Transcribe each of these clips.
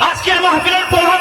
আজকের মাহফিলের প্রধান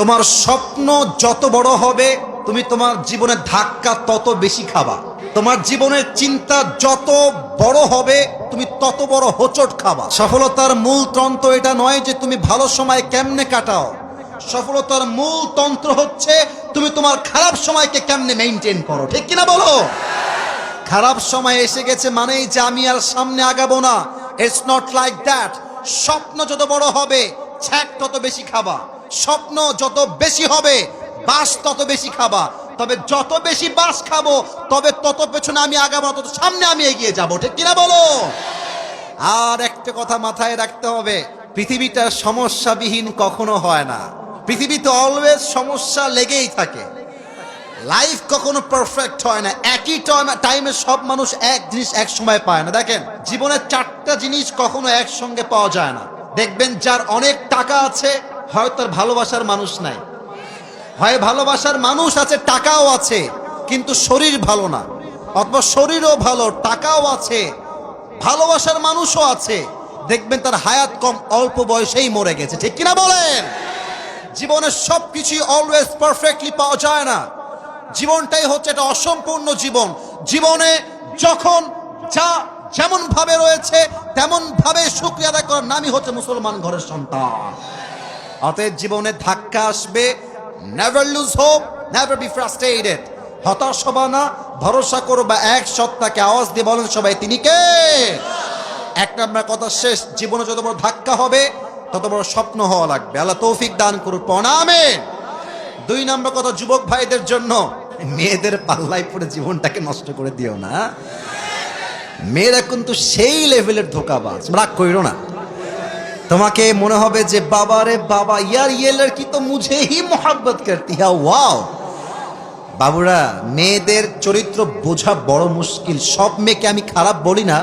তোমার স্বপ্ন যত বড় হবে, তুমি তোমার জীবনে ধাক্কা তত বেশি খাবা। তোমার জীবনের চিন্তা যত বড় হবে, তুমি তত বড় হোচট খাবা। সফলতার মূল তন্ত্র এটা নয় যে তুমি ভালো সময় কেমনে কাটাও। সফলতার মূল তন্ত্র হচ্ছে তুমি তোমার খারাপ সময়কে কেমনে মেনটেন করো। ঠিক কিনা বলো? খারাপ সময় এসে গেছে মানেই যে আমি আর সামনে আগাবো না। ইটস নট লাইক দ্যাট স্বপ্ন যত বড় হবে, ছ্যাক তত বেশি খাবা। স্বপ্ন যত বেশি হবে, বাস তত বেশি খাবা। তবে যত বেশি বাস খাব, তবে তত পেছনে আমি আগাবো, তত সামনে আমি এগিয়ে যাব। ঠিক কিনা বলো? আর একটা কথা মাথায় রাখতে হবে, পৃথিবীটা সমস্যাবিহীন কখনো হয় না। পৃথিবীতে অলওয়েজ সমস্যা লেগেই থাকে। লাইফ কখনো পারফেক্ট হয় না। একই টাইমে সব মানুষ এক জিনিস এক সময় পায় না। দেখেন জীবনের চারটা জিনিস কখনো একসঙ্গে পাওয়া যায় না। দেখবেন যার অনেক টাকা আছে হয় তার ভালোবাসার মানুষ নাই। হয় ভালোবাসার মানুষ আছে, টাকাও আছে, কিন্তু শরীর ভালো না। অথবা শরীরও ভালো, টাকাও আছে, ভালোবাসার মানুষও আছে। দেখবেন তার হায়াত কম, অল্প বয়সেই মরে গেছে। ঠিক কিনা বলেন? জীবনের সব কিছুই অলওয়েজ পারফেক্টলি পাওয়া যায় না। জীবনটাই হচ্ছে এটা অসম্পূর্ণ জীবন। জীবনে যখন যা যেমন ভাবে রয়েছে তেমন ভাবে শুক্রিয়া আদায় করার নামই হচ্ছে মুসলমান ঘরের সন্তান। অতএব জীবনে ধাক্কা আসবে। Never lose hope never be frustrated হতাশ হবা না, ভরসা করো বা এক সত্তাকে আওয়াজ দিয়ে বলেন সবাই, তিনি কে? এক নম্বর কথা শেষ, জীবনে যত বড় ধাক্কা হবে, তত বড় স্বপ্ন হওয়া লাগবে। আল্লাহ তৌফিক দান করুন প্রণামে দুই নম্বর কথা, যুবক ভাইদের জন্য, মেয়েদের পাল্লায় পড়ে জীবনটাকে নষ্ট করে দিও না। মেয়েরা কিন্তু সেই লেভেলের ধোকাবাজ রাগ কইরো না। তোমাকে মনে হবে যে বাবা রে বাবা, ইয়ার ইয়ে লড়কি তো মুঝে হি মোহাব্বত করতি। হ্যাঁ ওয়াও। বাবুরা, মেয়েদের চরিত্র বোঝা বড় মুশকিল। সব মেয়েকে আমি খারাপ বলি না,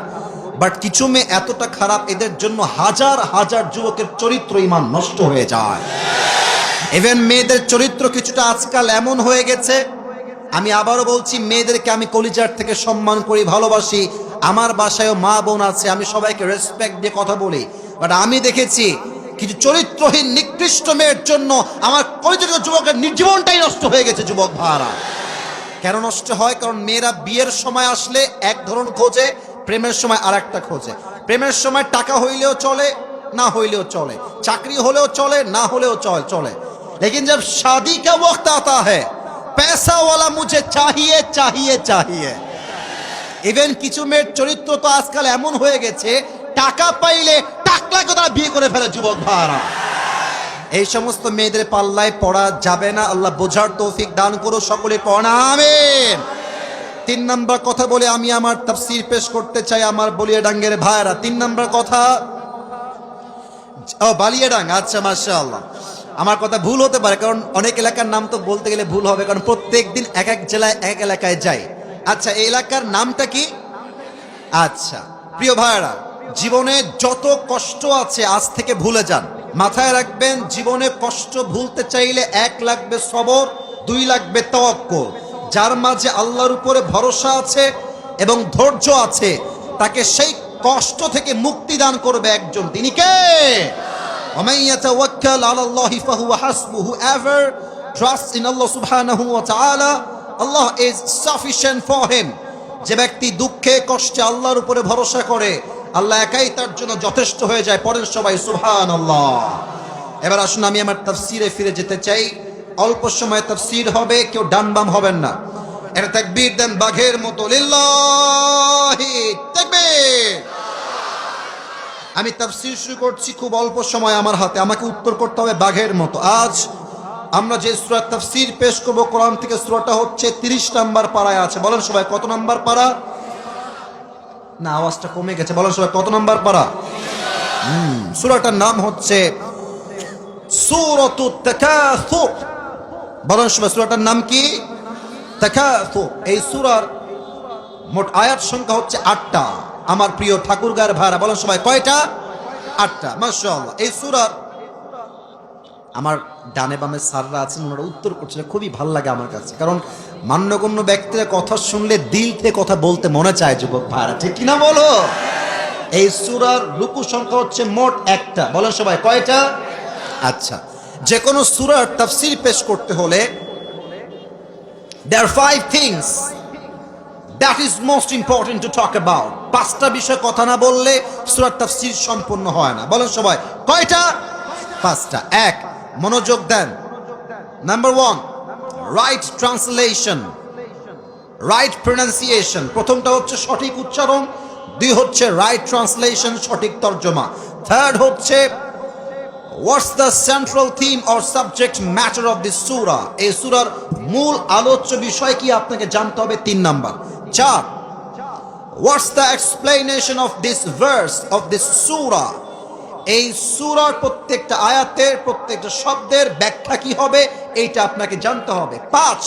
বাট কিছু মেয়ে এতটা খারাপ, এদের জন্য হাজার হাজার যুবকের চরিত্র ইমান নষ্ট হয়ে যায়। ইভেন মেয়েদের চরিত্র কিছুটা আজকাল এমন হয়ে গেছে, আমি আবারও বলছি, মেয়েদেরকে আমি কলিজার থেকে সম্মান করি, ভালোবাসি। আমার বাসায়ও মা বোন আছে, আমি সবাইকে রেসপেক্ট দিয়ে কথা বলি। বাট আমি দেখেছি কিছু চরিত্রহীন নিকৃষ্ট মেয়ের জন্য আমার কলিজার যুবকের জীবনটাই নষ্ট হয়ে গেছে যুবক ভাড়া কেন নষ্ট হয় কারণ মেয়েরা বিয়ের সময় আসলে এক ধরন খোঁজে প্রেমের সময় আর একটা খোঁজে প্রেমের সময় টাকা হইলেও চলে না হইলেও চলে চাকরি হলেও চলে না হলেও চলে চলে लेकिन जब शादी का वक्त आता है पैसा वाला मुझे चाहिए चाहिए चाहिए ইভেন কিছু মেয়ের চরিত্র তো আজকাল এমন হয়ে গেছে টাকা পাইলে টাকলাকে তারা বিয়ে করে ফেলে, যুবক ভাড়া এই সমস্ত মেয়েদের পাল্লায় পড়া যাবে না। আল্লাহ বোঝার তৌফিক দান করো সকলে প্রণামেন তিন নাম্বার কথা বলে আমি আমার তাফসীর পেশ করতে চাই আমার বলিয়া ডাঙ্গের ভাইরা। তিন নাম্বার কথা, ও বালিয়াডাং আচ্ছা মাশাআল্লাহ। আমার কথা ভুল হতে পারে, কারণ অনেক এলাকার নাম তো বলতে গেলে ভুল হবে, কারণ প্রত্যেক দিন এক এক জেলায় এক এক এলাকায় যাই। আচ্ছা এই এলাকার নামটা কি? আচ্ছা প্রিয় ভাইরা জীবনে যত কষ্ট আছে আজ থেকে ভুলে যান। মাথায় রাখবেন, জীবনে কষ্ট ভুলতে চাইলে এক লাগবে সবর, দুই লাগবে তক্ক যার মাঝে আল্লাহর উপরে ভরসা আছে এবং ধৈর্য আছে, তাকে সেই কষ্ট থেকে মুক্তি দান করবে একজন। তিনি কে? যে ব্যক্তি দুঃখে, কষ্টে আল্লাহর উপরে ভরসা করে আল্লাহ একাই তার জন্য যথেষ্ট হয়ে যায় পরের সবাই সুহান আল্লাহ এবার আসুন, আমি আমার তাফসিরে ফিরে যেতে চাই। অল্প সময় তাফসির হবে, কেউ ডান বাম হবেন না। এটা তাকবীর দেন বাঘের মতো আমি তাফসীর শুরু করছি খুব অল্প সময় আমার হাতে, আমাকে উত্তর করতে হবে বাঘের মতো। আজ আমরা যে সূরা তাফসীর পেশ করব, কোরআন থেকে সূরাটা হচ্ছে 30 নাম্বার পারায় আছে। বলেন সবাই, কত নাম্বার পারা না, আওয়াজটা কমে গেছে। বলেন সবাই, কত নাম্বার পারা? হুম, সুরাটার নাম হচ্ছে বলেন সবাই, সুরাটার নাম কি? এই সুরার মোট আয়াত সংখ্যা হচ্ছে আটটা। আমার প্রিয় ঠাকুরগার ভাড়া বলেন সবাই, কয়টা? আটটা। মাশাআল্লাহ, এই সূরার আমার ডানে বামে স্যাররা আছেন, ওনারা উত্তর করছিল খুবই ভালো লাগে আমার কাছে। কারণ মান্যগণ্য ব্যক্তিরা কথা শুনলে দিল থেকে কথা বলতে মনে চায়, যুবক ভাড়া ঠিক কিনা বলো? এই সুরার রুকু সংখ্যা হচ্ছে মোট একটা। বলেন সবাই, কয়টা? আচ্ছা যে কোনো সূরার তাফসীর পেশ করতে হলে there five things that is most important to talk about পাঁচটা বিষয় কথা না বললে সুরার তাফসীর সম্পূর্ণ হয় না। বলেন সবাই, কয়টা? পাঁচটা। এক মনোযোগ দেন। Number one right translation right pronunciation প্রথমটা হচ্ছে সঠিক উচ্চারণ, দুই হচ্ছে রাইট ট্রান্সলেশন সঠিক তর্জমা। থার্ড হচ্ছে what's the central theme or subject matter of this সুরা এই সুরার মূল আলোচ্য বিষয় কি আপনাকে জানতে হবে? তিন নাম্বার। চার what's the explanation of this verse of this সুরা এই সুরার প্রত্যেকটা আয়াতের প্রত্যেকটা শব্দের ব্যাখ্যা কি হবে এইটা আপনাকে জানতে হবে পাঁচ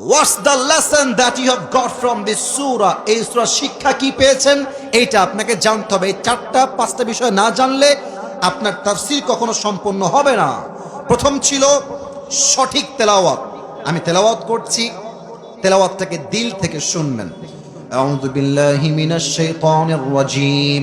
what's the lesson that you have got from this সুরা এই সুরা শিক্ষা কি পেয়েছেন এইটা আপনাকে জানতে হবে এই চারটা পাঁচটা বিষয় না জানলে আপনার তাফসীর কখনো সম্পূর্ণ হবে না প্রথম ছিল সঠিক তেলাওয়াত আমি তেলাওয়াত করছি তেলাওয়াতটাকে দিল থেকে শুনবেন أعوذ بالله من الشيطان الرجيم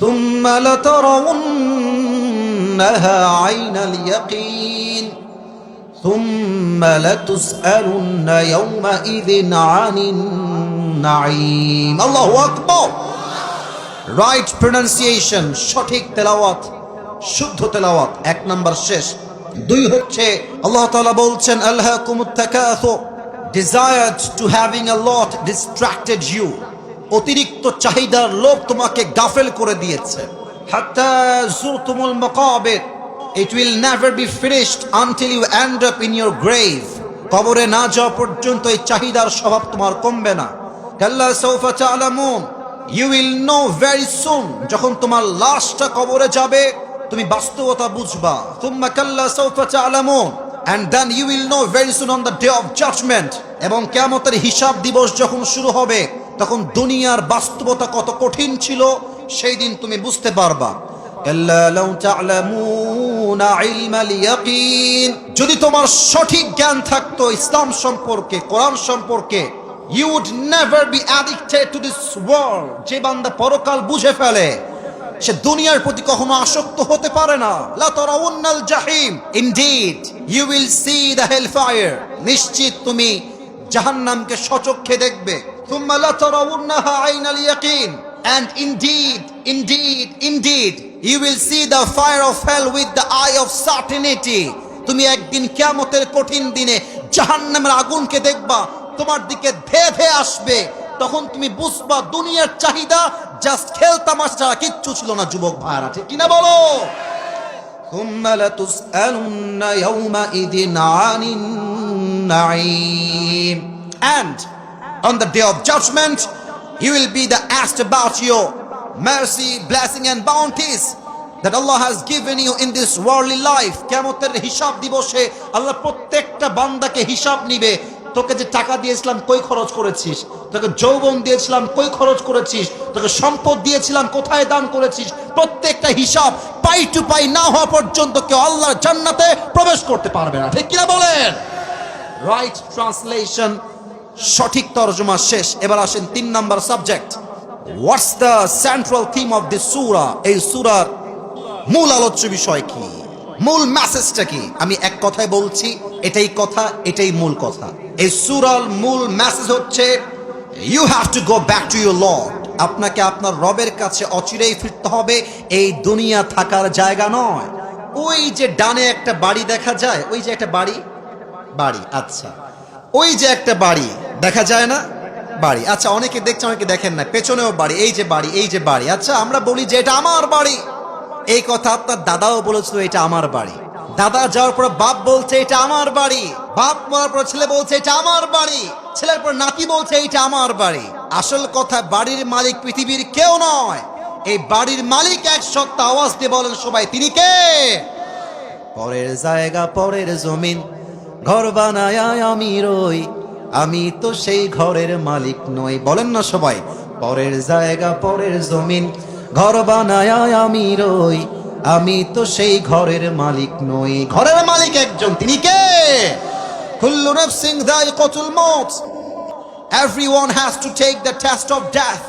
ثم لترونها عين اليقين ثم لتسألن يومئذ عن النعيم الله أكبر রাইট প্রনাউন্সিয়েশন সঠিক তেলাওয়াত শুদ্ধ তেলাওয়াত এক নাম্বার শেষ দুই হচ্ছে আল্লাহ তাআলা বলছেন আল্লাহকুমুত তাকাসু desired to having a lot distracted you অতিরিক্ত চাহিদার লোভ তোমাকে গাফেল করে দিয়েছে। it will never be finished until you end up in your grave কবরে না যাওয়া পর্যন্ত এই চাহিদার স্বভাব তোমার কমবে না। কাল্লা সৌফা তা'লামুন you will know very soon যখন তোমার লাশটা কবরে যাবে, তুমি বাস্তবতা বুঝবা। তুম্মা কাল্লা সাউফা তা'লামুন and then you will know very soon on the day of judgment এবং কিয়ামতের হিসাব দিবস যখন শুরু হবে তখন দুনিয়ার বাস্তবতা কত কঠিন ছিল, সেই দিন তুমি বুঝতে পারবা। যদি তোমার সঠিক জ্ঞান থাকতো ইসলাম সম্পর্কে, কোরআন সম্পর্কে you would never be addicted to this world যে বান্দা পরকাল বুঝে ফেলে, সে দুনিয়ার প্রতি কখনো আসক্ত হতে পারে না। লা তারাউন্নাল জাহিম। Indeed you will see the hell fire নিশ্চিত তুমি জাহান্নামকে সচক্ষে দেখবে থুম্মা লা তারাউন্নাহা আইনাল ইয়াকিন and indeed indeed indeed you will see the fire of hell with the eye of certainty তুমি একদিন কিয়ামতের কঠিন দিনে জাহান্নামের আগুনকে দেখবা তোমার দিকে ধেয়ে ধেয়ে আসবে তখন তুমি বুঝবা দুনিয়ার চাহিদা জাস্ট খেলতামাশ ছাড়া কিচ্ছু ছিল না যুবক ভাইরা ঠিক কিনা বলো ثم لتسألن يومئذ عن na'im. And on the day of judgment, you will be the asked about your mercy, blessing and bounties that Allah has given you in this worldly life. কেমতের হিসাব দিবসে আল্লাহ প্রত্যেকটা বান্দাকে হিসাব নিবে। তোকে যে টাকা দিয়েছিলাম কই খরচ করেছিস? তোকে যৌবন দিয়েছিলাম কই খরচ করেছিস? তোকে সম্পদ দিয়েছিলাম কোথায় দান করেছিস? প্রত্যেকটা হিসাব পাই টু পাই না হওয়া পর্যন্ত কেউ আল্লাহর জান্নাতে প্রবেশ করতে পারবে না। ঠিক কিনা বলেন? রাইট ট্রান্সলেশন সঠিক তর্জমা শেষ। এবার আসেন তিন number subject what's the central theme of this সুরা এই সুরার মূল আলোচ্য বিষয় কি? মূল মেসেজটা কি? আমি এক কথায় বলছি, এটাই কথা, এটাই মূল কথা। এই সুরার মূল মেসেজ হচ্ছে you have to go back to your lord আপনাকে আপনার রবের কাছে অচিরেই ফিরতে হবে, এই দুনিয়া থাকার জায়গা নয়। ওই যে ডানে একটা বাড়ি দেখা যায়, ওই যে একটা বাড়ি বাড়ি আচ্ছা। ওই যে একটা বাড়ি, দেখা যায় না? বাড়ি। আচ্ছা অনেকে দেখছে, অনেকে দেখেন না। পেছনেও বাড়ি, এই যে বাড়ি, এই যে বাড়ি। আচ্ছা আমরা বলি যে এটা আমার বাড়ি। এই কথা আপনার দাদাও বলেছিল, এটা আমার বাড়ি। দাদা যাওয়ার পর বাপ বলছে, এটা আমার বাড়ি। বাপ মরার পর ছেলে বলছে, এটা আমার বাড়ি। ছেলের পর নাতি বলছে, এটা আমার বাড়ি। আসল কথা, বাড়ির মালিক পৃথিবীর কেউ নয়। এই বাড়ির মালিক এক সত্তা আওয়াজ দিয়ে বলেন সবাই, তিনি কে? পরের জায়গা, পরের জমিন। ঘর বানায় আমি রই। আমি তো সেই ঘরের মালিক নই। বলেন না সবাই, পরের জায়গা, পরের জমিন। ঘর বানায় আমি রই। আমি তো সেই ঘরের মালিক নই। ঘরের মালিক একজন, তিনি কে? কুল্লু নাফসিন যায়িকাতুল মউত everyone has to take the test of death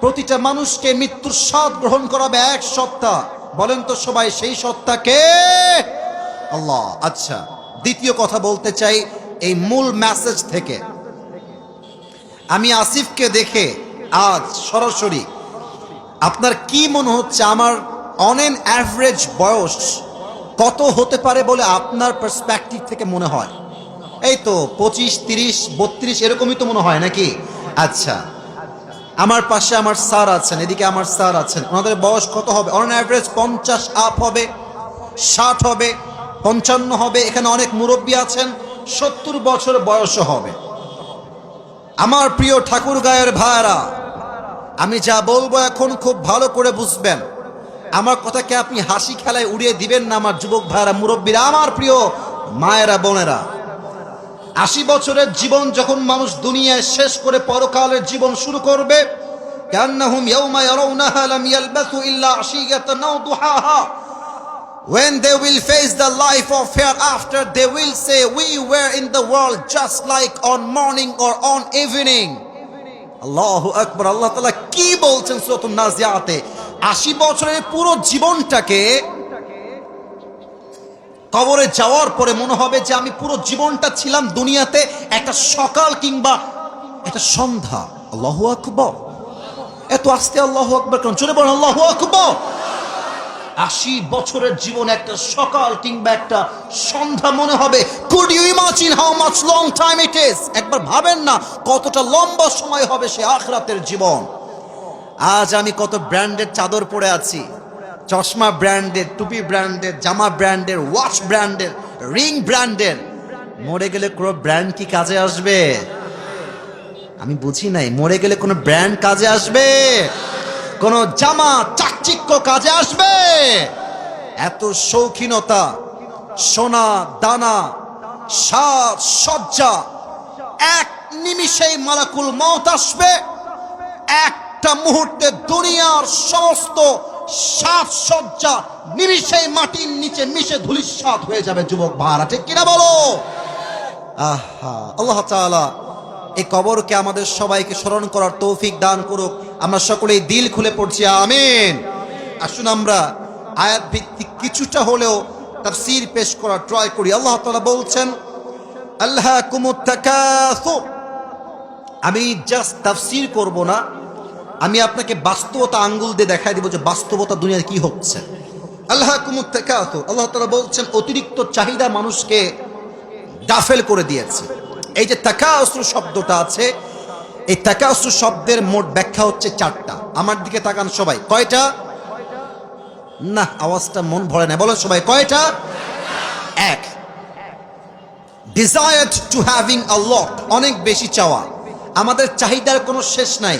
প্রতিটা মানুষকে মৃত্যুর স্বাদ গ্রহণ করাবে এক সত্তা। বলেন তো সবাই, সেই সত্তাকে আল্লাহ আচ্ছা। দ্বিতীয় কথা বলতে চাই এই মূল মেসেজ থেকে। আমি আসিফকে দেখে আজ সরাসরি আপনার কি মনে হচ্ছে, আমার অন এন অ্যাভারেজ বয়স কত হতে পারে বলে আপনার পার্সপেক্টিভ থেকে মনে হয়? এই তো পঁচিশ, তিরিশ, বত্রিশ, এরকমই তো মনে হয় নাকি? আচ্ছা আমার পাশে আমার স্যার আছেন, এদিকে আমার স্যার আছেন। ওনাদের বয়স কত হবে? অন অ্যাভারেজ পঞ্চাশ আপ হবে, ষাট হবে পঞ্চান্ন হবে, এখানে অনেক মুরব্বী আছেন, সত্তর বছর বয়সও হবে। আমার প্রিয় ঠাকুর গায়ের ভাইরা আমি যা বলব এখন খুব ভালো করে বুঝবেন। আমার কথাকে আপনি হাসি খেলায় উড়িয়ে দিবেন না আমার যুবক ভাইরা মুরব্বীরা, আমার প্রিয় মায়েরা, বোনেরা। আশি বছরের জীবন যখন মানুষ দুনিয়ায় শেষ করে পরকালের জীবন শুরু করবে কেন হুম ইয়ৌমা ইয়রৌনাহা লাম ইয়ালবাসু ইল্লা আশিয়াতান নাও দুহাহা। When they will face the life of hereafter, they will say, We were in the world just like on morning or on evening. আল্লাহ আকবর আল্লাহ তালা কি বলছেন সুরতুন নাজিয়াতে? আশি বছরের পুরো জীবনটাকে কবরে যাওয়ার পরে মনে হবে যে আমি পুরো জীবনটা ছিলাম দুনিয়াতে একটা সকাল কিংবা একটা সন্ধ্যা। আল্লাহ আকবর। এত আস্তে আল্লাহ আকবর কেন? চলে বলেন আল্লাহ আকবর। আশি বছরের জীবন একটা সকাল কিংবা একটা সন্ধ্যা মনে হবে। Could you imagine how much long time it is একবার ভাবেন না কতটা লম্বা সময় হবে সে আখরাতের জীবন। আজ আমি কত ব্র্যান্ডের চাদর পরে আছি। চশমা ব্র্যান্ডের, টুপি ব্র্যান্ডের, জামা ব্র্যান্ডের ওয়াচ ব্র্যান্ডের রিং ব্র্যান্ডের। মরে গেলে কোনো ব্র্যান্ড কি কাজে আসবে? আমি বুঝি নাই, মরে গেলে কোনো ব্র্যান্ড কাজে আসবে? কোন জামা চাকচিক্য কাজে আসবে। এত শৌখিনতা, সোনা, দানা সাজ সজ্জা এক নিমিষেই মালাকুল মত আসবে। একটা মুহূর্তে দুনিয়ার সমস্ত সাজসজ্জা নিমিষেই মাটির নিচে মিশে ধুলিস্বাদ হয়ে যাবে, যুবক ভাড়া ঠিক কিনা বলো? আহা, আল্লাহ তাআলা এই কবরকে আমাদের সবাইকে স্মরণ করার তৌফিক দান করুক। আমরা সকলেই দিল খুলে পড়ছি, আমিন। আসুন আমরা আয়াত ভিত্তিক কিছুটা হলেও তাফসীর পেশ করার ট্রাই করি। আল্লাহ তাআলা বলছেন আল্লাহ আমি জাস্ট তাফসীর করব না, আমি আপনাকে বাস্তবতা আঙ্গুল দিয়ে দেখাই দিব যে বাস্তবতা দুনিয়ায় কি হচ্ছে। আল্লাহ কুমুত্তাকাসুর আল্লাহ তাআলা বলছেন, অতিরিক্ত চাহিদা মানুষকে গাফেল করে দিয়েছে। এই যে তাকাসুর শব্দটা আছে, এই তাকাসুর শব্দের মোট ব্যাখ্যা হচ্ছে চারটা। আমার দিকে তাকান সবাই। কয়টা? না, আওয়াজটা মন ভরে না। বলো সবাই, কয়টা? এক। Desired to having a lot অনেক বেশি চাওয়া। আমাদের চাহিদার কোনো শেষ নাই।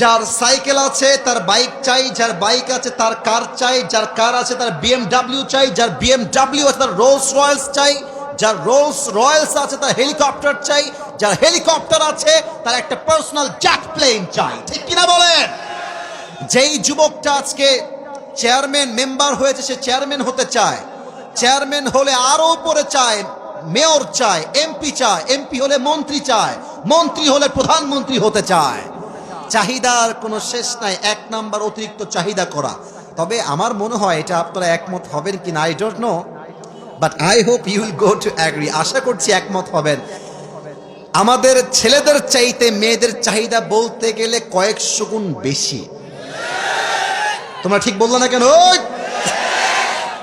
যার সাইকেল আছে, তার বাইক চাই, যার বাইক আছে, তার কার চাই, যার কার আছে, তার বিএমডাব্লিউ চাই, যার বিএমডাব্লিউ আছে, তার রোলস রয়েলস চাই যার রোলস রয়েলস আছে, তার হেলিকপ্টার চাই। যার হেলিকপ্টার আছে, তার একটা পার্সোনাল জ্যাট প্লেন চাই। ঠিক কিনা বলেন? যেই যুবকটা আজকে চেয়ারম্যান মেম্বার হয়েছে, সে চেয়ারম্যান হতে চায়। চেয়ারম্যান হলে আরও উপরে চায় মেয়র চায় এমপি চায় এমপি হলে মন্ত্রী চায়, মন্ত্রী হলে প্রধানমন্ত্রী হতে চায়। চাহিদার কোনো শেষ নাই, এক নাম্বার অতিরিক্ত চাহিদা করা। তবে আমার মনে হয় এটা আপনারা একমত হবেন কি না I don't know but I hope you will go to agree আশা করছি একমত হবেন। আমাদের ছেলেদের চাইতে মেয়েদের চাহিদা বলতে গেলে কয়েকশো গুণ বেশি। তোমরা ঠিক বলল না কেন!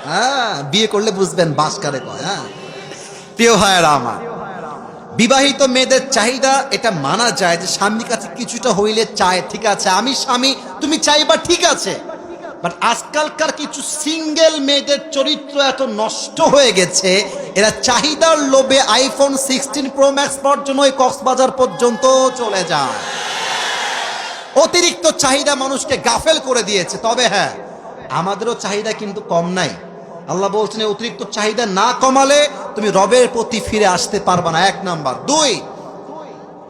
হ্যাঁ বিয়ে করলে বুঝবেন বাস কারে কয় হ্যাঁ। প্রিয় ভাইয়েরা আমার, বিবাহিত মেয়েদের চাহিদা এটা মানা যায় যে স্বামীর কাছে কিছুটা হইলে চায়, ঠিক আছে। আমি স্বামী, তুমি চাইবা ঠিক আছে। বাট আজকালকার কিছু সিঙ্গেল মেয়েদের চরিত্র এত নষ্ট হয়ে গেছে, এরা চাহিদার লোভে আইফোন সিক্সটিন প্রো ম্যাক্স পর্যন্ত কক্সবাজার পর্যন্ত চলে যায়। অতিরিক্ত চাহিদা মানুষকে গাফেল করে দিয়েছে, তবে হ্যাঁ আমাদেরও চাহিদা কিন্তু কম নাই। আল্লাহ বলছেন অতিরিক্ত চাহিদা না কমালে তুমি রবের প্রতি ফিরে আসতে পারবা না। এক নাম্বার। দুই,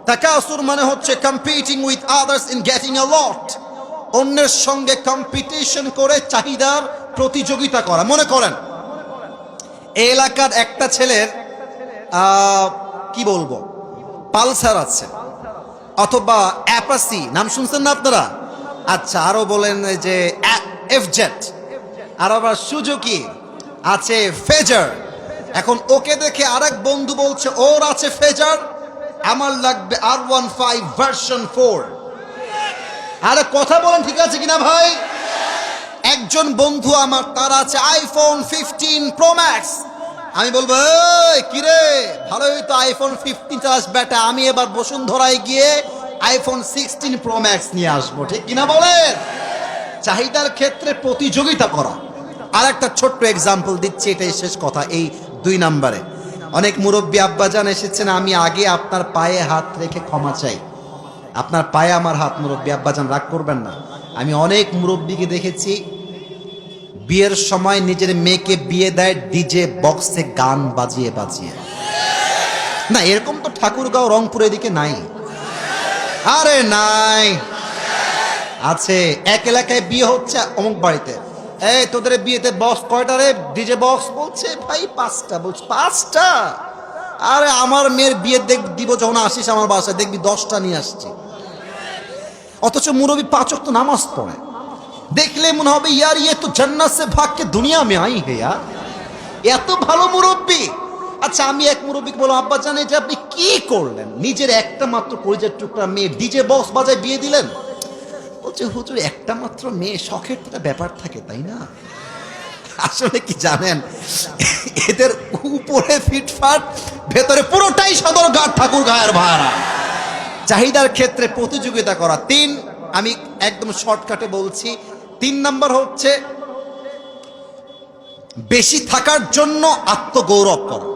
তাকাসুর মানে হচ্ছে competing with others in getting a lot অন্যের সঙ্গে কম্পিটিশন করে চাহিদার প্রতিযোগিতা করা। মনে করেন এলাকার একটা ছেলের কি বলব, পালসার আছে, অথবা অ্যাপাসি, নাম শুনছেন না আপনারা? আচ্ছা আরও বলেন যে এফজেট আর আবার সুজুকি, আছে ফেজার। এখন ওকে দেখে আরেক বন্ধু বলছে, ওর আছে ফেজার, আমার লাগবে R one five version four. আরে কথা বলেন ঠিক আছে কিনা ভাই? একজন বন্ধু আমার তার আছে আইফোন ফিফটিন প্রো ম্যাক্স আমি বলব "এই, কিরে ভালোই তো আইফোন ফিফটিন চালাস বেটা আমি এবার বসুন্ধরায় গিয়ে আইফোন সিক্সটিন প্রো ম্যাক্স নিয়ে আসব ঠিক কিনা বলেন? চাহিদার ক্ষেত্রে প্রতিযোগিতা করা। আর একটা ছোট্ট এক্সাম্পল দিচ্ছি এটাই শেষ কথা এই দুই নাম্বারে। অনেক মুরব্বী আব্বাজান এসেছেন আমি আগে আপনার পায়ে হাত রেখে ক্ষমা চাই। আপনার পায়ে আমার হাত, মুরব্বী আব্বাজান, রাগ করবেন না। আমি অনেক মুরব্বীকে দেখেছি, বিয়ের সময় নিজের মেয়েকে বিয়ে দেয়, ডিজে বক্সে গান বাজিয়ে বাজিয়ে। না, এরকম তো ঠাকুরগাঁও, রংপুর এদিকে নাই। আরে নাই। আছে, এক এলাকায় বিয়ে হচ্ছে অমুক বাড়িতে। এই, তোদের বিয়েতে বক্স কয়টা রে? ডিজে বক্স বলছে, ভাই, পাঁচটা, বলছে, পাঁচটা? আরে, আমার মেয়ের বিয়ে দেখ, দিব যখন আসিস আমার বাসায়, দেখবি দশটা নিয়ে আসছি। অথচ মুরবি পাচক তো নামাজ পড়ে। দেখলে মনে হবে, ইয়ার ইয়ে তো জান্নাত সে ভাগকে দুনিয়া মে আই হে ইয়ার। এত ভালো মুরব্বী। আচ্ছা আমি এক মুরব্বীকে বললাম, আব্বা জানে যে আপনি কি করলেন? নিজের একটা মাত্র কলিজার টুকরা মেয়ে ডিজে বক্স বাজায় বিয়ে দিলেন? বলছে, হুজুর, একটা মাত্র মেয়ে শখের তো ব্যাপার থাকে, তাই না? আসলে কি জানেন, এদের উপরে ফিটফাট, ভেতরে পুরোটাই সদর গাঁট ঠাকুর গায়ের ভাড়া। চাহিদার ক্ষেত্রে প্রতিযোগিতা করা। তিন, আমি একদম শর্টকাটে বলছি। তিন নাম্বার হচ্ছে, বেশি থাকার জন্য আত্মগৌরব করা।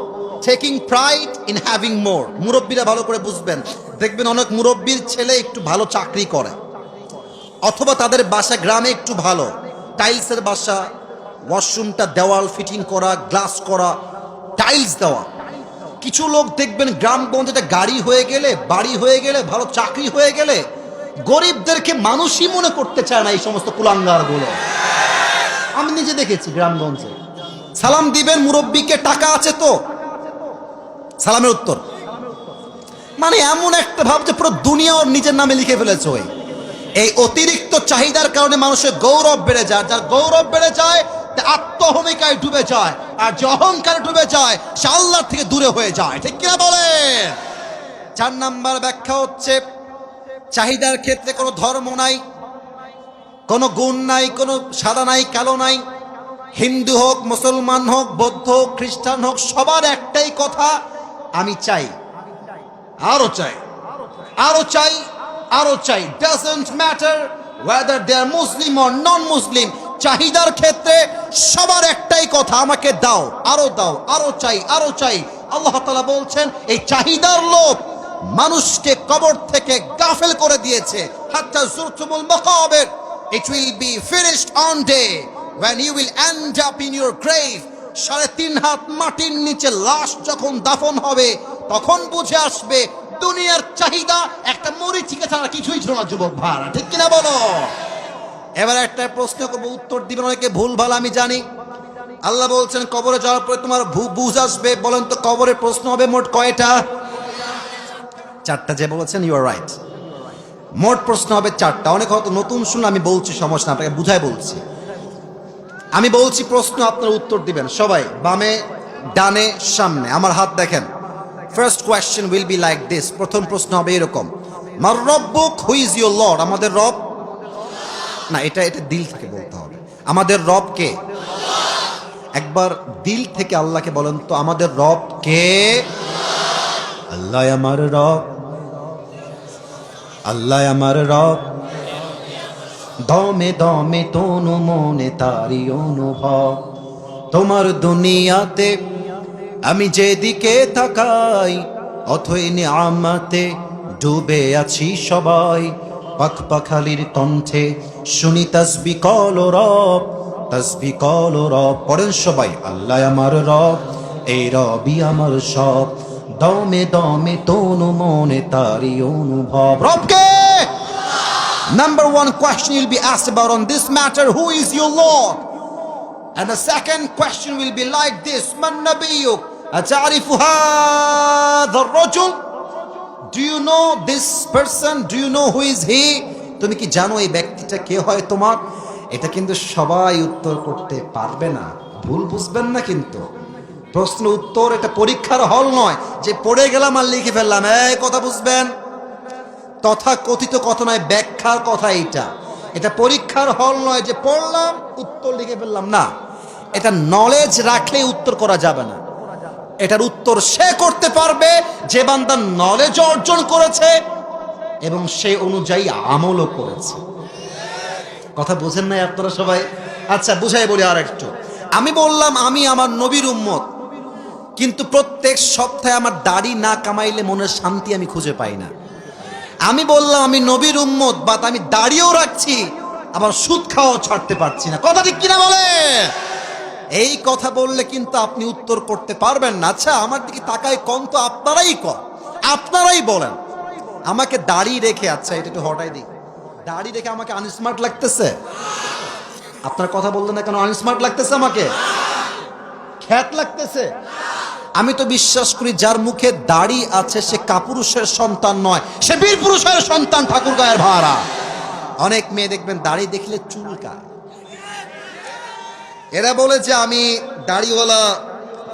Taking pride in having more মুরব্বীরা ভালো করে বুঝবেন। দেখবেন অনেক মুরব্বীর ছেলে একটু ভালো চাকরি করে, অথবা তাদের বাসা গ্রামে একটু ভালো। টাইলসের বাসা ওয়াশরুমটা দেওয়াল ফিটিং করা গ্লাস করা টাইলস দেওয়া। কিছু লোক দেখবেন গ্রামগঞ্জে একটা গাড়ি হয়ে গেলে, বাড়ি হয়ে গেলে, ভালো চাকরি হয়ে গেলে গরিবদেরকে মানুষই মনে করতে চায় না এই সমস্ত কুলাঙ্গারগুলো আমি নিজে দেখেছি গ্রামগঞ্জে। সালাম দিবেন মুরব্বীকে, টাকা আছে তো? সালামের উত্তর। মানে এমন একটা ভাব যে পুরো দুনিয়া ওর নিজের নামে লিখে ফেলেছে ওই। এই অতিরিক্ত চাহিদার কারণে মানুষের গৌরব বেড়ে যায়। যার গৌরব বেড়ে যায় আত্মহমিকায় ডুবে যায়। আর যে অহংকারে ডুবে যায়, সে থেকে দূরে হয়ে যায়। ঠিক কিনা বলে চার নাম্বার ব্যাখ্যা হচ্ছে, চাহিদার ক্ষেত্রে কোনো ধর্ম নাই, কোনো গুণ নাই, কোনো সাদা নাই, কালো নাই। হিন্দু হোক, মুসলমান হোক, বৌদ্ধ হোক, খ্রিস্টান হোক, সবার একটাই কথা, আমি চাই। আরও চাই। আরও চাই আরও চাই। Doesn't matter whether are Muslim or non Muslim চাহিদার ক্ষেত্রে সবার একটাই কথা, আমাকে দাও, আরও দাও, আরও চাই আরও চাই। আল্লাহ তাআলা বলছেন, এই চাহিদার লোভ মানুষকে কবর থেকে গাফেল করে দিয়েছে। হাত্তা জুরতুমুল মাকাবির। It will be finished on day when you will end up in your grave সাড়ে তিন হাত মাটির নিচে লাশ যখন দাফন হবে, তখন বুঝে আসবে, দুনিয়ার চাহিদা, একটা মরিচিকা ছাড়া কিছুই ছিল না, যুবক ভাড়া ঠিক কিনা বলো? এবার একটা প্রশ্ন করব, উত্তর দিবেন অনেকে ভুল ভালো আমি জানি। আল্লাহ বলছেন, কবরে যাওয়ার পরে তোমার বুঝ আসবে। বলেন তো, কবরে প্রশ্ন হবে মোট কয়টা? চারটা যে বলেছেন ইউ আর রাইট মোট প্রশ্ন হবে চারটা। অনেক হয়তো নতুন শুনে আমি বলছি, সমস্যা আপনাকে বুঝাই বলছি। আমি বলছি, প্রশ্ন আপনার উত্তর দিবেন। সবাই, বামে, ডানে, সামনে। আমার হাত দেখেন। First question will be like this প্রথম প্রশ্ন হবে এরকম। মার রব্বুক হু ইজ ইউর লর্ড আমাদের রব না, এটা এটা দিল থেকে বলতে হবে। আমাদের রব কে? একবার দিল থেকে আল্লাহকে বলেন তো, আমাদের রব কে? আল্লাহ আমার রব। আল্লাহ আমার রব। দমে দমে তনু মনে তারি অনুভব। তোমার দুনিয়াতে আমি যেদিকে তাকাই, অথই আমাতে ডুবে আছি সবাই। পাখ পাখালির কণ্ঠে শুনি তসবি কল রব তসবি কল রব পড়েন সবাই আল্লাহ আমার রব এই রবি আমার সব দমে দমে তনু মনে তারি অনুভব রবকে Number one question you'll be asked about on this matter Who is your Lord? And the second question will be like this Man nabiyuk? أتعرف هذا الرجل? Do you know this person? Do you know who is he? তুমি কি জানো এই ব্যক্তিটা কে হয় তোমার? এটা কিন্তু সবাই উত্তর করতে পারবে না। ভুল বুঝবেন না কিন্তু। প্রশ্ন উত্তর এটা পরীক্ষার হল নয়। যে পড়ে গেলাম আর লিখে ফেললাম, এই কথা বুঝবেন? তথা কথিত কথা নয়, ব্যাখ্যার কথা এটা এটা পরীক্ষার হল নয় যে পড়লাম, উত্তর লিখে ফেললাম। না, এটা নলেজ রাখলে উত্তর করা যাবে না। এটার উত্তর সে করতে পারবে। যে বান্দা নলেজ অর্জন করেছে এবং সে অনুযায়ী আমলও করেছে। কথা বুঝেন নাই আপনারা সবাই? আচ্ছা বুঝাই বলি আর একটু আমি বললাম, আমি আমার নবীর উম্মত। কিন্তু প্রত্যেক সপ্তাহে আমার দাড়ি না কামাইলে মনের শান্তি আমি খুঁজে পাই না। আমি বললাম, আমি নবীর উম্মত বাট আমি দাঁড়িয়েও রাখছি, আবার সুদ খাওয়াও ছাড়তে পারছি না। কথা ঠিক কিনা বলে এই কথা বললে কিন্তু আপনি উত্তর করতে পারবেন না। আচ্ছা আমার দিকে তাকায় কম তো আপনারাই কম। আপনারাই বলেন। আমাকে দাড়ি রেখে আচ্ছা এটা একটু হটাই দিই। দাড়ি রেখে আমাকে আনস্মার্ট লাগতেছে? আপনার কথা বললেন না কেন? আনস্মার্ট লাগতেছে আমাকে? খ্যাত লাগতেছে? আমি তো বিশ্বাস করি যার মুখে দাড়ি আছে, সে কাপুরুষের সন্তান নয়। সে বীর পুরুষের সন্তান ঠাকুর গায়ের ভাড়া। অনেক মেয়ে দেখবেন দাড়ি দেখলে চুলকায় এরা বলে যে আমি দাড়িওয়ালা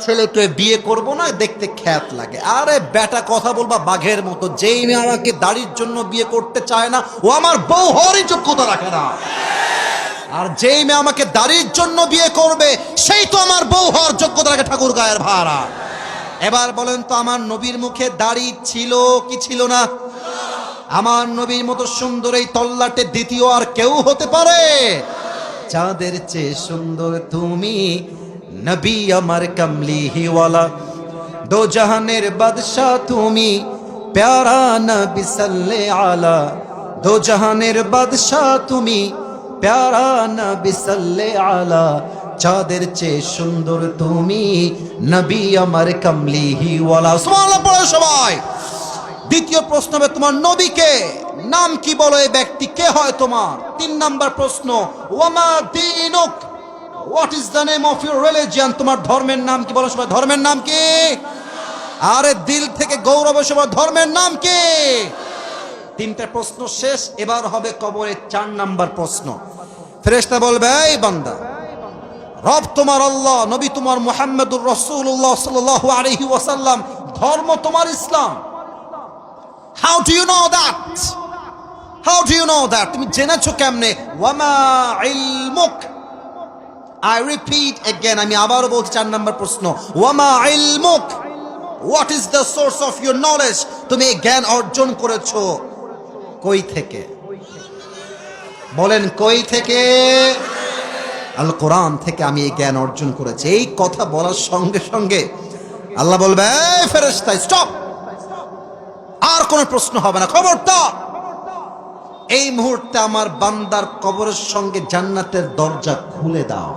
ছেলেকে বিয়ে করব না, দেখতে খ্যাত লাগে। আরে বেটা, কথা বলবা বাঘের মতো। যেই মেয়ে আমাকে দাড়ির জন্য বিয়ে করতে চায় না, ও আমার বউ হওয়ারই যোগ্যতা রাখে না। আর যেই মেয়ে আমাকে দাড়ির জন্য বিয়ে করবে, সেই তো আমার বউ হওয়ার যোগ্যতা রাখে ঠাকুর গায়ের ভাড়া। এবার বলেন তো, আমার নবীর মুখে দাড়ি ছিল কি ছিল না? আমার নবীর মতো সুন্দর এই তল্লাটে দ্বিতীয় আর কেউ হতে পারে? চাঁদের চেয়ে সুন্দর তুমি নবী আমার কমলি হিওয়ালা দো জাহানের বাদশাহ তুমি প্যারা নবী সাল্লে আলা দো জাহানের বাদশাহ তুমি প্যারা নবী সাল্লে আলা চাঁদের চেয়ে সুন্দর তুমি নবী আমার কমলি হিওয়ালা সবাই। দ্বিতীয় প্রশ্ন হবে, তোমার নবীকে নাম কি বলো এই ব্যক্তি? কে হয় তোমার? তিন নাম্বার প্রশ্ন, ওয়ামা দিনুক। What is the name of your religion তোমার ধর্মের নাম কি? বলো সবাই, ধর্মের নাম কি? আরে দিল থেকে গৌরব সবার ধর্মের নাম কি? তিনটা প্রশ্ন শেষ, এবার হবে কবরের চার নাম্বার প্রশ্ন। ফেরেশতা বলবে, এই বান্দা, রব তোমার আল্লাহ, নবী তোমার মুহাম্মদুর রসুল্লাহ সাল্লাহ আলহি ওয়াসাল্লাম, ধর্ম তোমার Islam. How do you know that how do you know that তুমি জেনেছো কেমনে? ওয়ামা ইলমুক। আই রিপিট এগেন আমি আবারও বলছি চার নম্বর প্রশ্ন। ওয়ামা ইলমুক। What is the source of your knowledge তুমি এই জ্ঞান অর্জন করেছ। কই থেকে? বলেন, কই থেকে? আল কোরআন থেকে আমি এই জ্ঞান অর্জন করেছি। এই কথা বলার সঙ্গে সঙ্গে আল্লাহ বলবে ফেরেস্তাই স্টপ আর কোনো প্রশ্ন হবে না। খবরদার! এই মুহূর্তে আমার বান্দার কবরের সঙ্গে জান্নাতের দরজা খুলে দাও।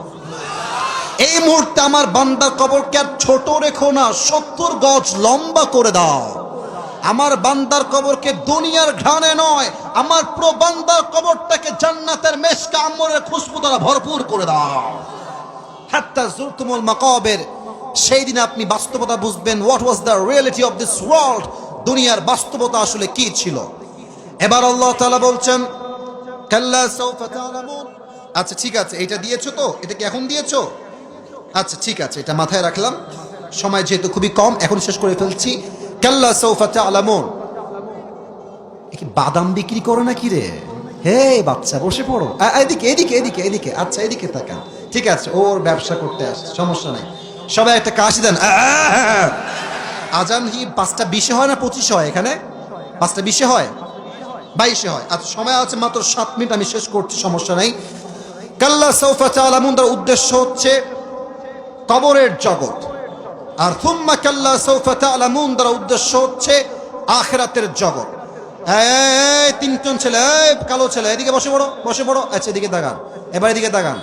এই মুহূর্তে আমার বান্দার কবরকে আর ছোট রেখো না, সত্তর গজ লম্বা করে দাও। আমার বান্দার কবরকে দুনিয়ার ঘ্রাণে নয়, আমার পুরো বান্দার কবরটাকে জান্নাতের মেশকা আমরের খুশবু দ্বারা ভরপুর করে দাও। হাত্তা জুরতুমুল মাকাবের, সেই দিন আপনি বাস্তবতা বুঝবেন what was the reality of this world দুনিয়ার বাস্তবতা আসলে কি ছিল? এবার আল্লাহ তাআলা বলছেন আচ্ছা ঠিক আছে, এটা দিয়েছ তো? এটা কি এখন দিয়েছ? আচ্ছা ঠিক আছে, এটা মাথায় রাখলাম। সময় যেহেতু খুবই কম, এখন শেষ করে ফেলছি। কাল্লা সৌফা আলামুন বাদাম বিক্রি করে নাকি রে? হে বাচ্চা, বসে পড়ো। এদিকে এদিকে এদিকে এদিকে। আচ্ছা এদিকে তাকান। ঠিক আছে, ওর ব্যবসা করতে আসছে, সমস্যা নাই। সবাই একটা কাশি দেন। আজান কি পাঁচটা বিশে হয় না পঁচিশে হয় এখানে? পাঁচটা বিশে হয়? বাইশে হয়। আর সময় আছে মাত্র সাত মিনিট, আমি শেষ করছি, সমস্যা নাই। কাল্লা সৌফা আলামুন তার উদ্দেশ্য হচ্ছে কবরের জগৎ। আর থুম্মা কাল্লা সৌফা তা'লামুন দ্বারা উদ্দেশ্য হচ্ছে আখেরাতের জগৎ। তিনজন ছেলে কালো ছেলে, এদিকে বসে পড়ো বসে পড়ো। আচ্ছা এদিকে দাগান এবার এদিকে দাগান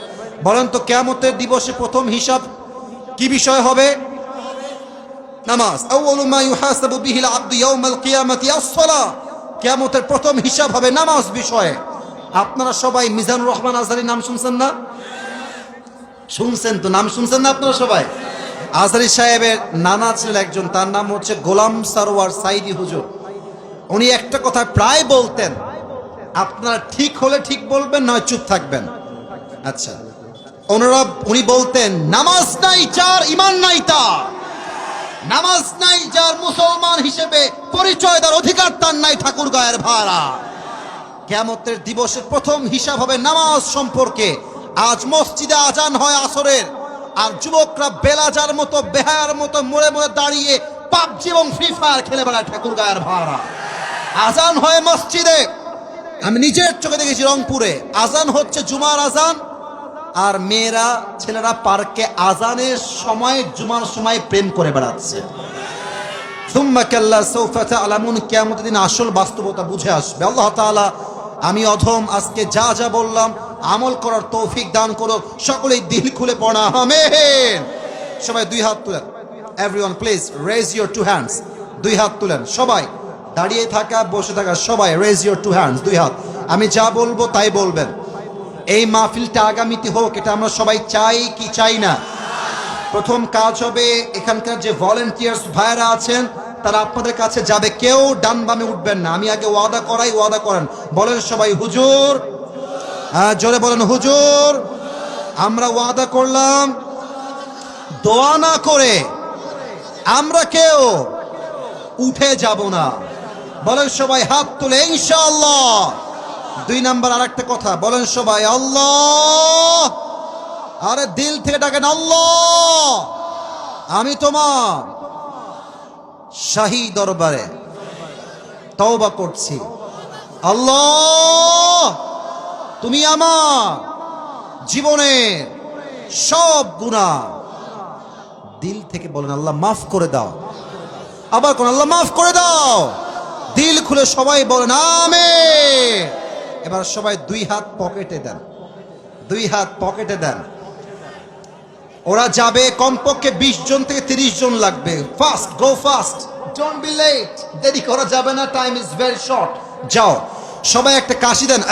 বলেন তো, কেয়ামতের দিবসে প্রথম হিসাব কি বিষয় হবে? নামাজ। আউয়ালু মা ইউহাসাবু বিহিল আবদু ইয়াউমাল কিয়ামাতি, আস-সালাহ। কিয়ামতের প্রথম হিসাব হবে নামাজ বিষয়ে। আপনারা সবাই মিজানুর রহমান আজহারি নাম শুনছেন না? শুনছেন তো, নাম শুনছেন না আপনারা সবাই? আজহারি সাহেবের নানা ছিলেন একজন, তার নাম হচ্ছে গোলাম সারোয়ার সাইদি হুজুর। উনি একটা কথা প্রায় বলতেন, আপনারা ঠিক হলে ঠিক বলবেন, নয় চুপ থাকবেন। আচ্ছা ওনারা উনি বলতেন, নামাজ নাই চার ইমান নাই তার। নামাজ নাই যার মুসলমান হিসেবে পরিচয় তার অধিকার তার নাই ঠাকুর গায়ের ভাড়া। কেয়ামতের দিবসের প্রথম হিসাব হবে নামাজ সম্পর্কে। আজ মসজিদে আজান হয় আসরের, আর যুবকরা বেলাজার মতো, বেহায়ার মতো মোড়ে মোড়ে দাঁড়িয়ে পাবজি এবং ফ্রি ফায়ার খেলে বেড়ায় ঠাকুর গায়ের ভাড়া। আজান হয় মসজিদে। আমি নিজের চোখে দেখেছি রংপুরে। আজান হচ্ছে জুমার আজান আর মেয়েরা, ছেলেরা পার্কে আজানের সময়, জুমার সময় প্রেম করে বেড়াচ্ছে। আলামুন দিন আসল বাস্তবতা বুঝে আসবে। আমি অধম, আজকে যা যা বললাম, আমল করার তৌফিক দান করো সকলেই দিল খুলে পড়া, আমেন। সবাই দুই হাত তুলেন। Everyone please raise your two hands দুই হাত তুলেন। সবাই, দাঁড়িয়ে থাকা, বসে থাকা, সবাই রেজ ইওর টু হ্যান্ডস দুই হাত। আমি যা বলব তাই বলবেন। এই মাহফিলটা আগামীতে হোক, এটা আমরা সবাই চাই কি চাই না। প্রথম কাজ হবে এখানকার যে ভলেন্টিয়ার্স ভাইরা আছেন, তারা আপনাদের কাছে যাবে। কেউ ডান বামে উঠবেন না। আমি আগে ওয়াদা করাই, ওয়াদা করেন। বলেন সবাই, হুজুর। হ্যাঁ জোরে বলেন, হুজুর। আমরা ওয়াদা করলাম, দোয়া না করে আমরা কেউ উঠে যাব না। বলেন সবাই, হাত তুলে, ইনশাআল্লাহ। দুই নাম্বার আর একটা কথা, বলেন সবাই, আল্লাহ! আরে দিল থেকে ডাকেন, আল্লাহ! আমি তোমার শাহী দরবারে তওবা করছি। আল্লাহ! তুমি আমার জীবনের সব গুণা দিল থেকে বলেন, আল্লাহ মাফ করে দাও। আবার কোন, আল্লাহ মাফ করে দাও। দিল খুলে সবাই বলেন, আমেন। এবার সবাই দুই হাত পকেটে দেন। দুই হাত পকেটে দেন। ওরা যাবে কমপক্ষে বিশ জন থেকে তিরিশ জন লাগবে। Fast go fast don't be late দেরি করা যাবে না টাইম ইজ ভেরি শর্ট যাও। সবাই একটা কাশি দেন।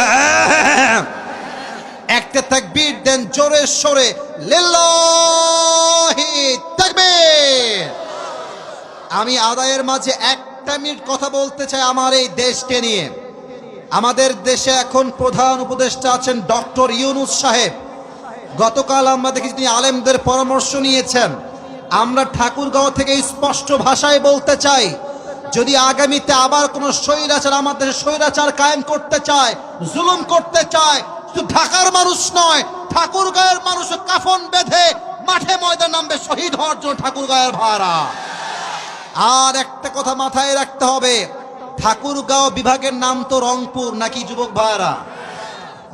একটা তাকবীর দেন জোরে সরে। লিল্লাহি তাকবীর। আমি আদায়ের মাঝে একটা মিনিট কথা বলতে চাই আমার এই দেশকে নিয়ে। আমাদের দেশে এখন প্রধান উপদেষ্টা আছেন ডক্টর ইউনুস সাহেব। গতকাল আমরা দেখেছি তিনি আলেমদের পরামর্শ নিয়েছেন। আমরা ঠাকুরগাঁও থেকে স্পষ্ট ভাষায় বলতে চাই, যদি আগামীতে আবার কোনো স্বৈরাচার আমাদের স্বৈরাচার কায়েম করতে চায়, জুলুম করতে চায়, শুধু ঢাকার মানুষ নয় ঠাকুরগাঁয়ের মানুষ কাফন বেঁধে মাঠে ময়দান নামবে শহীদ হওয়ার জন্য ঠাকুরগাঁয়ের ভাড়া আর একটা কথা মাথায় রাখতে হবে ঠাকুরগাঁও বিভাগের নাম তো রংপুর, নাকি যুবক ভাইরা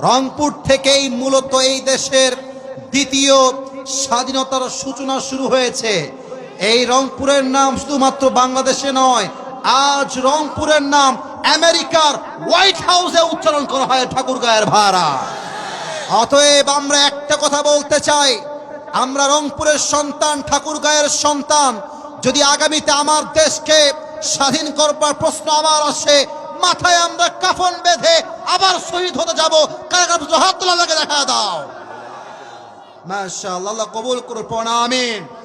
রংপুর থেকেই মূলত এই দেশের দ্বিতীয় স্বাধীনতার সূচনা শুরু হয়েছে। এই রংপুরের নাম শুধুমাত্র বাংলাদেশে নয়, আজ রংপুরের নাম আমেরিকার হোয়াইট হাউসে উচ্চারণ করা হয় ঠাকুরগাঁয়ের ভাড়া অতএব আমরা একটা কথা বলতে চাই, আমরা রংপুরের সন্তান, ঠাকুরগাঁয়ের সন্তান, যদি আগামীতে আমার দেশকে স্বাধীন করবার প্রশ্ন আমার আসে। মাথায় আমরা কাফন বেঁধে আবার শহীদ হতে যাব। কারাগার হাত তোলা লাগে, দেখা দাও। মাশাআল্লাহ, আল্লাহ কবুল করুন আমিন।